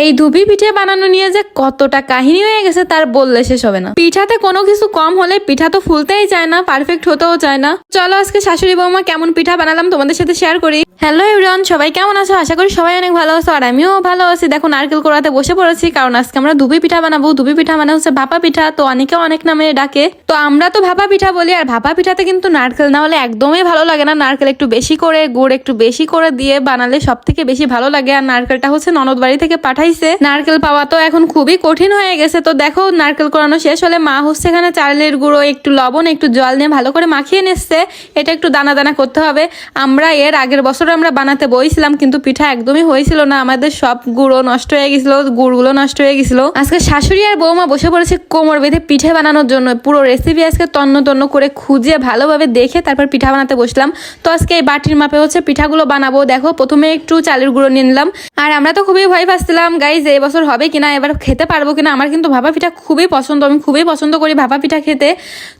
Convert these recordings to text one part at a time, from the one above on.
এই ধুপি পিঠে বানানো নিয়ে যে কতটা কাহিনী হয়ে গেছে তার বললে শেষ হবে না। পিঠাতে কোনো কিছু কম হলে পিঠা তো ফুলতেই চায় না পারফেক্ট হতেও চায় না। চলো আজকে শাশুড়ি বৌমা কেমন পিঠা বানালাম তোমাদের সাথে শেয়ার করি। হ্যালো এভরিওয়ান, সবাই কেমন আছো? আশা করি সবাই অনেক ভালো আছো আর আমিও ভালো আছি। দেখো, নারকেল কোড়াতে বসে পড়েছি, কারণ আজকে আমরা দুবি পিঠা বানাবো। দুবি পিঠা মানে হচ্ছে ভাপা পিঠা, তো অনেকে অনেক নামে ডাকে। তো আমরা তো ভাপা পিঠা বলি, আর ভাপা পিঠাতে কিন্তু নারকেল না হলে একদমই ভালো লাগে না। নারকেল একটু বেশি করে, গুড় একটু বেশি করে দিয়ে বানালে সব থেকে বেশি ভালো লাগে। আর নারকেলটা হচ্ছে ননদ বাড়ি থেকে পাঠাইছে। নারকেল পাওয়া তো এখন খুবই কঠিন হয়ে গেছে। তো দেখো, নারকেল কোরানো শেষ হলে মা হচ্ছে এখানে চালের গুঁড়ো, একটু লবণ, একটু জল নিয়ে ভালো করে মাখিয়ে নিচ্ছে। এটা একটু দানা দানা করতে হবে। আমরা এর আগের বছর আমরা বানাতে বইছিলাম, কিন্তু পিঠা একদমই হয়েছিল না। আমাদের সব গুঁড়ো নষ্ট হয়ে গেছিল, গুড়গুলো নষ্ট হয়ে গেছিল। আজকে শাশুড়ি আর বৌমা বসে পড়েছে কোমর বেঁধে পিঠে বানানোর জন্য। পুরো রেসিপি আজকে তন্ন তন্ন করে খুঁজে ভালোভাবে দেখে তারপর পিঠা বানাতে বসলাম। তো আজকে এই বাটির মাপে হচ্ছে পিঠাগুলো বানাবো। দেখো, প্রথমে একটু চালের গুঁড়ো নিয়ে নিলাম। আর আমরা তো খুবই ভয় পাচ্ছিলাম গাইজ এই বছর হবে কিনা? এবার খেতে পারব কিনা? আমার কিন্তু ভাপা পিঠা খুবই পছন্দ, আমি খুবই পছন্দ করি ভাপা পিঠা খেতে।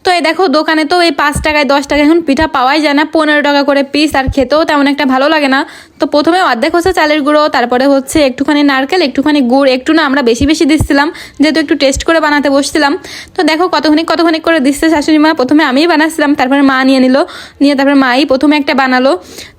তো এই দেখো, দোকানে তো এই পাঁচ টাকায় দশ টাকায় এখন পিঠা পাওয়াই যায় না। পনেরো টাকা করে পিস আর খেতেও তেমন একটা ভালো লাগে না তো প্রথমে অর্ধেক হচ্ছে চালের গুঁড়ো, তারপরে হচ্ছে একটুখানি নারকেল, একটুখানি গুড়, একটু না আমরা বেশি বেশি দিচ্ছিলাম, যেহেতু একটু টেস্ট করে বানাতে বসছিলাম। তো দেখো কতখানি কতখানি করে দিচ্ছে শাশুড়ি মা, প্রথমে আমিই বানাচ্ছিলাম, তারপরে মা নিয়ে নিল, নিয়ে তারপরে মাই প্রথমে একটা বানালো।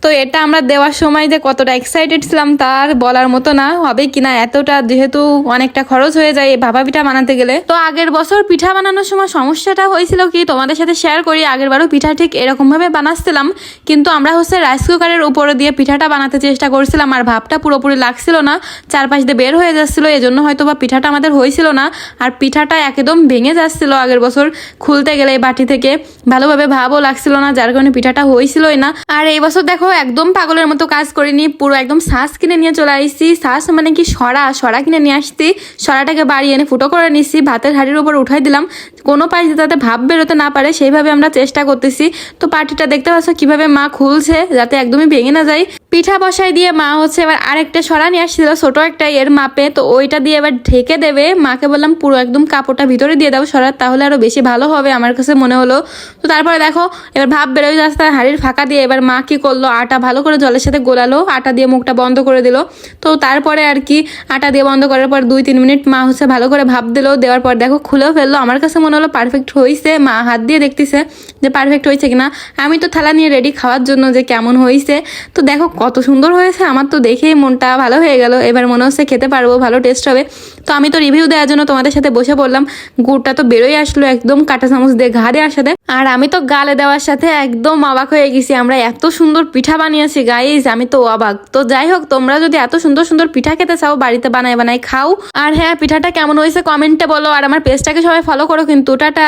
তো এটা আমরা দেওয়ার সময় যে কতটা এক্সাইটেড ছিলাম তার বলার মতো না, হবে কিনা এতটা যেহেতু অনেকটা খরচ হয়ে যায় ভাপা পিঠা বানাতে গেলে। তো আগের বছর পিঠা বানানোর সময় সমস্যাটা হয়েছিল কি, তোমাদের সাথে শেয়ার করি আগের বারও পিঠা ঠিক এরকমভাবে বানাচ্ছিলাম, কিন্তু আমরা হচ্ছে রাইস কুকারের উপরে দিয়ে পিঠাটা বানাতে চেষ্টা করছিলাম, আর ভাবটা পুরোপুরি লাগছিল না। চারপাশ দিয়ে বের হয়ে যাচ্ছিল, এজন্য হয়তো বা পিঠাটা আমাদের হয়েছিল না। আর পিঠাটা একদম ভেঙে যাচ্ছিল আগের বছর খুলতে গেলে এই বাটি থেকে। ভালোভাবে ভাবও লাগছিল না, যার কারণে পিঠাটা হয়েছিলই না। আর এই বছর দেখো, একদম পাগলের মতো কাজ করিনি, পুরো একদম শ্বাস কিনে নিয়ে চলে আসছি শ্বাস মানে কি সরা? সরা কিনে নিয়ে আসছি। সরাটাকে বাড়িয়ে এনে ফুটো করে নিচ্ছি ভাতের হাড়ির উপর উঠাই দিলাম। কোনো পাশ যাতে ভাব বেরোতে না পারে, সেইভাবে আমরা চেষ্টা করতেছি। তো পাটিটা দেখতে পাচ্ছ কীভাবে মা খুলছে, যাতে একদমই ভেঙে না যায়। পিঠা বসাই দিয়ে মা হচ্ছে এবার আরেকটা সরা নিয়ে আসছিল, ছোট একটা এর মাপে। তো ওইটা দিয়ে এবার ঢেকে দেবে। মাকে বললাম, পুরো একদম কাপড়টা ভিতরে দিয়ে দাও সরার তাহলে আরও বেশি ভালো হবে আমার কাছে মনে হলো। তো তারপরে দেখো, এবার ভাব বেরোয় যাচ্ছে হাড়ির ফাঁকা দিয়ে। এবার মা কী করল? আটা ভালো করে জলের সাথে গোলালো, আটা দিয়ে মুখটা বন্ধ করে দিল। তো তারপরে আর কি, আটা দিয়ে বন্ধ করার পর দুই তিন মিনিট মা হচ্ছে ভালো করে ভাব দিলো, দেওয়ার পর দেখো খুলেও ফেলল। আমার কাছে মনে হলো পারফেক্ট হয়েছে মা হাত দিয়ে দেখতেছে যে পারফেক্ট হয়েছে কিনা। আমি তো থালা নিয়ে রেডি খাওয়ার জন্য যে কেমন হয়েছে তো দেখো কত সুন্দর হয়েছে, আমার তো দেখেই মনটা ভালো হয়ে গেল। এবার মনে হচ্ছে খেতে পারব, ভালো টেস্ট হবে। তো আমি তো রিভিউ দেওয়ার জন্য তোমাদের সাথে বসে পড়লাম। গুড়টা তো বেরোই আসলো একদম কাঁটা চামচ দিয়ে ঘা দেওয়ার সাথে। আর আমি তো গালে দেওয়ার সাথে একদম অবাক হয়ে গেছি, আমরা এত সুন্দর পিঠা বানিয়েছি গাইজ আমি তো অবাক। তো যাই হোক, তোমরা যদি এত সুন্দর সুন্দর পিঠা খেতে চাও, বাড়িতে বানায় বানায় খাও। আর হ্যাঁ পিঠাটা কেমন হয়েছে কমেন্টে বলো, আর আমার পেজটাকে সবাই ফলো করো কিন্তু, টাটা।